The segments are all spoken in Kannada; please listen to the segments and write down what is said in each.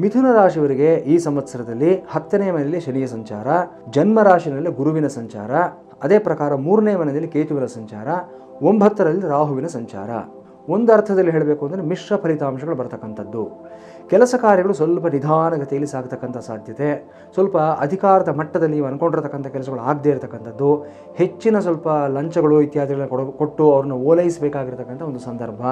ಮಿಥುನ ರಾಶಿಯವರಿಗೆ ಈ ಸಂವತ್ಸರದಲ್ಲಿ ಹತ್ತನೇ ಮನೆಯಲ್ಲಿ ಶನಿಯ ಸಂಚಾರ, ಜನ್ಮ ರಾಶಿಯಲ್ಲಿ ಗುರುವಿನ ಸಂಚಾರ, ಅದೇ ಪ್ರಕಾರ ಮೂರನೇ ಮನೆಯಲ್ಲಿ ಕೇತುವಿನ ಸಂಚಾರ, ಒಂಬತ್ತರಲ್ಲಿ ರಾಹುವಿನ ಸಂಚಾರ. ಒಂದು ಅರ್ಥದಲ್ಲಿ ಹೇಳಬೇಕು ಅಂದರೆ ಮಿಶ್ರ ಫಲಿತಾಂಶಗಳು ಬರ್ತಕ್ಕಂಥದ್ದು. ಕೆಲಸ ಕಾರ್ಯಗಳು ಸ್ವಲ್ಪ ನಿಧಾನಗತಿಯಲ್ಲಿ ಸಾಗತಕ್ಕಂಥ ಸಾಧ್ಯತೆ. ಸ್ವಲ್ಪ ಅಧಿಕಾರದ ಮಟ್ಟದಲ್ಲಿ ನೀವು ಅಂದ್ಕೊಂಡಿರತಕ್ಕಂಥ ಕೆಲಸಗಳು ಆಗದೇ ಇರತಕ್ಕಂಥದ್ದು. ಹೆಚ್ಚಿನ ಸ್ವಲ್ಪ ಲಂಚಗಳು ಇತ್ಯಾದಿಗಳನ್ನ ಕೊಡ, ಕೊಟ್ಟು ಅವ್ರನ್ನ ಓಲೈಸಬೇಕಾಗಿರ್ತಕ್ಕಂಥ ಒಂದು ಸಂದರ್ಭ.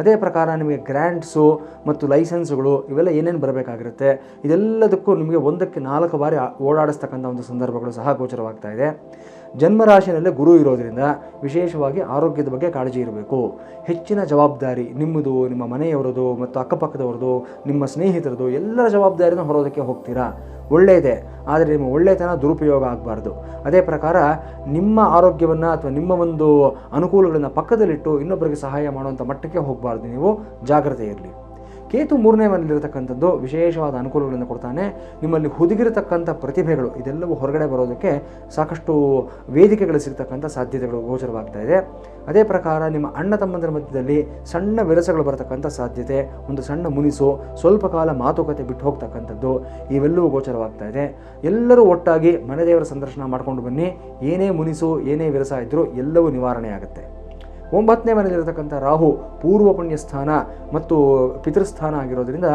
ಅದೇ ಪ್ರಕಾರ ನಿಮಗೆ ಗ್ರ್ಯಾಂಟ್ಸು ಮತ್ತು ಲೈಸೆನ್ಸ್ಗಳು ಇವೆಲ್ಲ ಏನೇನು ಬರಬೇಕಾಗಿರುತ್ತೆ. ಇದೆಲ್ಲದಕ್ಕೂ ನಿಮಗೆ ಒಂದಕ್ಕೆ ನಾಲ್ಕು ಬಾರಿ ಓಡಾಡಿಸ್ತಕ್ಕಂಥ ಒಂದು ಸಂದರ್ಭಗಳು ಸಹ ಗೋಚರವಾಗ್ತಾ ಇದೆ. ಜನ್ಮರಾಶಿನಲ್ಲೇ ಗುರು ಇರೋದರಿಂದ ವಿಶೇಷವಾಗಿ ಆರೋಗ್ಯದ ಬಗ್ಗೆ ಕಾಳಜಿ ಇರಬೇಕು. ಹೆಚ್ಚಿನ ಜವಾಬ್ದಾರಿ ನಿಮ್ಮದು, ನಿಮ್ಮ ಮನೆಯವರದು, ಮತ್ತು ಅಕ್ಕಪಕ್ಕದವ್ರದ್ದು ನಿಮ್ಮ ಸ್ನೇಹಿತರದು, ಎಲ್ಲರ ಜವಾಬ್ದಾರಿನ ಹೊರೋದಕ್ಕೆ ಹೋಗ್ತೀರಾ? ಒಳ್ಳೆಯದೇ ಆದರೆ ನಿಮ್ಮ ಒಳ್ಳೆಯತನ ದುರುಪಯೋಗ ಆಗಬಾರ್ದು. ಅದೇ ಪ್ರಕಾರ ನಿಮ್ಮ ಆರೋಗ್ಯವನ್ನು ಅಥವಾ ನಿಮ್ಮ ಒಂದು ಅನುಕೂಲಗಳನ್ನು ಪಕ್ಕದಲ್ಲಿಟ್ಟು ಇನ್ನೊಬ್ಬರಿಗೆ ಸಹಾಯ ಮಾಡುವಂಥ ಮಟ್ಟಕ್ಕೆ ಹೋಗಬಾರ್ದು. ನೀವು ಜಾಗ್ರತೆ ಇರಲಿ. ಕೇತು ಮೂರನೇ ಮನೆಯಲ್ಲಿರತಕ್ಕಂಥದ್ದು ವಿಶೇಷವಾದ ಅನುಕೂಲಗಳನ್ನು ಕೊಡ್ತಾನೆ. ನಿಮ್ಮಲ್ಲಿ ಹುದುಗಿರತಕ್ಕಂಥ ಪ್ರತಿಭೆಗಳು, ಇದೆಲ್ಲವೂ ಹೊರಗಡೆ ಬರೋದಕ್ಕೆ ಸಾಕಷ್ಟು ವೇದಿಕೆಗಳು ಸಿಗ್ತಕ್ಕಂಥ ಸಾಧ್ಯತೆಗಳು ಗೋಚರವಾಗ್ತಾ ಇದೆ. ಅದೇ ಪ್ರಕಾರ ನಿಮ್ಮ ಅಣ್ಣ ತಮ್ಮಂದರ ಮಧ್ಯದಲ್ಲಿ ಸಣ್ಣ ವಿರಸಗಳು ಬರತಕ್ಕಂಥ ಸಾಧ್ಯತೆ, ಒಂದು ಸಣ್ಣ ಮುನಿಸು ಸ್ವಲ್ಪ ಕಾಲ ಮಾತುಕತೆ ಬಿಟ್ಟು ಹೋಗ್ತಕ್ಕಂಥದ್ದು ಇವೆಲ್ಲವೂ ಗೋಚರವಾಗ್ತಾ ಇದೆ. ಎಲ್ಲರೂ ಒಟ್ಟಾಗಿ ಮನೆದೇವರ ಸಂದರ್ಶನ ಮಾಡ್ಕೊಂಡು ಬನ್ನಿ. ಏನೇ ಮುನಿಸು, ಏನೇ ವಿರಸ ಇದ್ದರೂ ಎಲ್ಲವೂ ನಿವಾರಣೆ ಆಗುತ್ತೆ. ಒಂಬತ್ತನೇ ಮನೆಯಲ್ಲಿರತಕ್ಕಂಥ ರಾಹು ಪೂರ್ವ ಪುಣ್ಯ ಸ್ಥಾನ ಮತ್ತು ಪಿತೃಸ್ಥಾನ ಆಗಿರೋದ್ರಿಂದ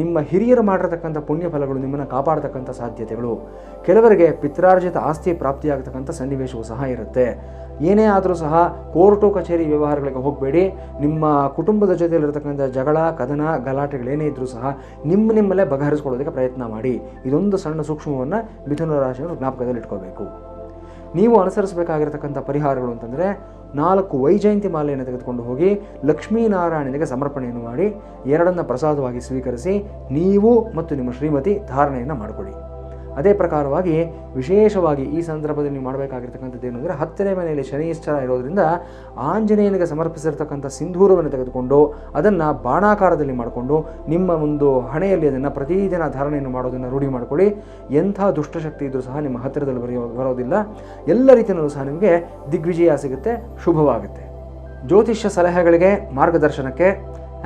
ನಿಮ್ಮ ಹಿರಿಯರು ಮಾಡಿರತಕ್ಕಂಥ ಪುಣ್ಯ ಫಲಗಳು ನಿಮ್ಮನ್ನು ಕಾಪಾಡತಕ್ಕಂಥ ಸಾಧ್ಯತೆಗಳು. ಕೆಲವರಿಗೆ ಪಿತ್ರಾರ್ಜಿತ ಆಸ್ತಿ ಪ್ರಾಪ್ತಿಯಾಗತಕ್ಕಂಥ ಸನ್ನಿವೇಶವೂ ಸಹ ಇರುತ್ತೆ. ಏನೇ ಆದರೂ ಸಹ ಕೋರ್ಟು ಕಚೇರಿ ವ್ಯವಹಾರಗಳಿಗೆ ಹೋಗಬೇಡಿ. ನಿಮ್ಮ ಕುಟುಂಬದ ಜೊತೆಯಲ್ಲಿರತಕ್ಕಂಥ ಜಗಳ, ಕದನ, ಗಲಾಟೆಗಳೇನೇ ಇದ್ದರೂ ಸಹ ನಿಮ್ಮ ನಿಮ್ಮಲ್ಲೇ ಬಗೆಹರಿಸ್ಕೊಳ್ಳೋದಕ್ಕೆ ಪ್ರಯತ್ನ ಮಾಡಿ. ಇದೊಂದು ಸಣ್ಣ ಸೂಕ್ಷ್ಮವನ್ನು ಮಿಥುನ ರಾಶಿಯವರು ಜ್ಞಾಪಕದಲ್ಲಿ ಇಟ್ಕೋಬೇಕು ನೀವು ಅನುಸರಿಸಬೇಕಾಗಿರತಕ್ಕಂಥ ಪರಿಹಾರಗಳು ಅಂತಂದರೆ ನಾಲ್ಕು ವೈಜಯಂತಿ ಮಾಲೆಯನ್ನು ತೆಗೆದುಕೊಂಡು ಹೋಗಿ ಲಕ್ಷ್ಮೀನಾರಾಯಣನಿಗೆ ಸಮರ್ಪಣೆಯನ್ನು ಮಾಡಿ ಎರಡನ್ನು ಪ್ರಸಾದವಾಗಿ ಸ್ವೀಕರಿಸಿ ನೀವು ಮತ್ತು ನಿಮ್ಮ ಶ್ರೀಮತಿ ಧಾರಣೆಯನ್ನು ಮಾಡಿಕೊಡಿ ಅದೇ ಪ್ರಕಾರವಾಗಿ ವಿಶೇಷವಾಗಿ ಈ ಸಂದರ್ಭದಲ್ಲಿ ನೀವು ಮಾಡಬೇಕಾಗಿರ್ತಕ್ಕಂಥದ್ದು ಏನು ಅಂದರೆ ಹತ್ತನೇ ಮನೆಯಲ್ಲಿ ಶನಿಶ್ಚರ ಇರೋದ್ರಿಂದ ಆಂಜನೇಯನಿಗೆ ಸಮರ್ಪಿಸಿರ್ತಕ್ಕಂಥ ಸಿಂಧೂರವನ್ನು ತೆಗೆದುಕೊಂಡು ಅದನ್ನು ಬಾಣಾಕಾರದಲ್ಲಿ ಮಾಡಿಕೊಂಡು ನಿಮ್ಮ ಒಂದು ಹಣೆಯಲ್ಲಿ ಅದನ್ನು ಪ್ರತಿದಿನ ಧಾರಣೆಯನ್ನು ಮಾಡೋದನ್ನು ರೂಢಿ ಮಾಡಿಕೊಳ್ಳಿ. ಎಂಥ ದುಷ್ಟಶಕ್ತಿ ಇದ್ದರೂ ಸಹ ನಿಮ್ಮ ಹತ್ತಿರದಲ್ಲಿ ಬರೆಯೋ ಬರೋದಿಲ್ಲ. ಎಲ್ಲ ರೀತಿಯಲ್ಲೂ ಸಹ ನಿಮಗೆ ದಿಗ್ವಿಜಯ ಸಿಗುತ್ತೆ, ಶುಭವಾಗುತ್ತೆ. ಜ್ಯೋತಿಷ್ಯ ಸಲಹೆಗಳಿಗೆ ಮಾರ್ಗದರ್ಶನಕ್ಕೆ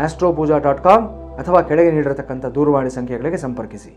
ಆಸ್ಟ್ರೋಪೂಜಾ ಡಾಟ್ ಕಾಮ್ ಅಥವಾ ಕೆಳಗೆ ನೀಡಿರತಕ್ಕಂಥ ದೂರವಾಣಿ ಸಂಖ್ಯೆಗಳಿಗೆ ಸಂಪರ್ಕಿಸಿ.